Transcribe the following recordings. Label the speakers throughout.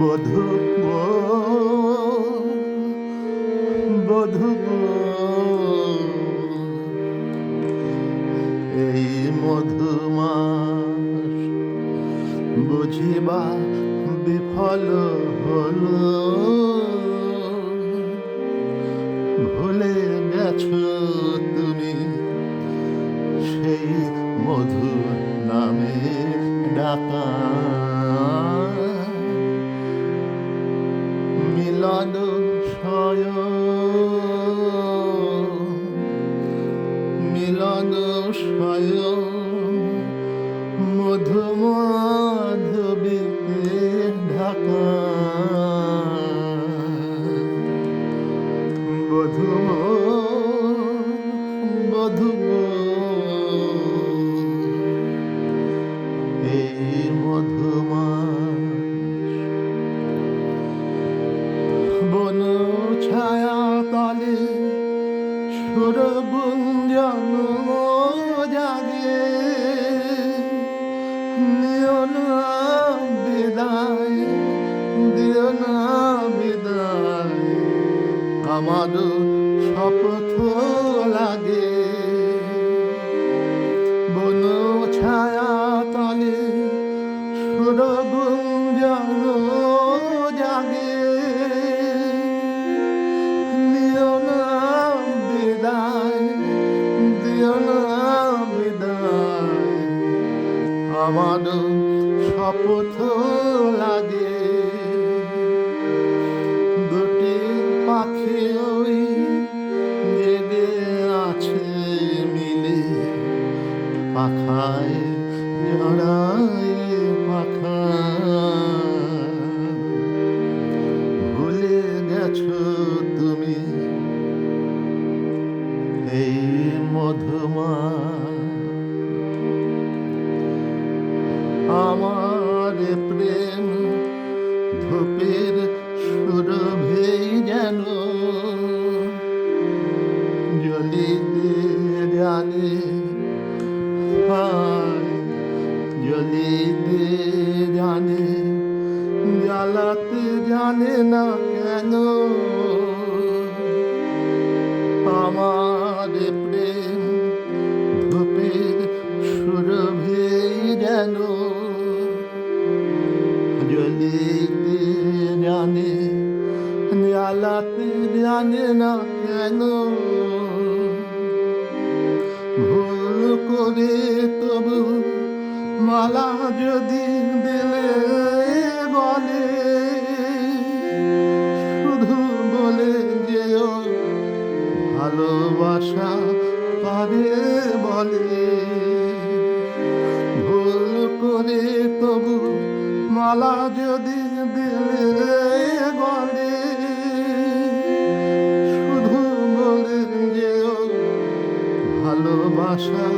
Speaker 1: বধু বধু এই মধুমাস বুঝিবা বিফল হলো। ভুলে গেছো মিলন সয় ঢাকা বধু বধু এই মধুমাস বন ছায়া তলে সুর বিদায় আমার শপথ লাগে। বন ছায়া আমার শপথ লাগে। দুটি পাখি ওই জেগে আছে মিলে। পাখায় জড়ায় পাখা। ভুলে গেছো তুমি এই মধুমা জানে না কেন? আমার প্রেম ধূপের সুরভেই যেন জ্বলিতে জানে, জ্বালাতে জানে না কেন? ভুল করে তবু মালা যদি দিলে বলে করে তবু মালা যদি দিলে গলে শুধু বলে যেও ভালোবাসা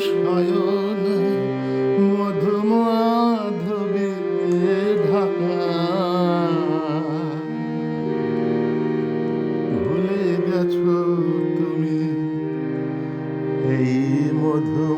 Speaker 1: শয়ন মধুমাধবী ঢাকা ভুলে গেছো তুমি এই মধু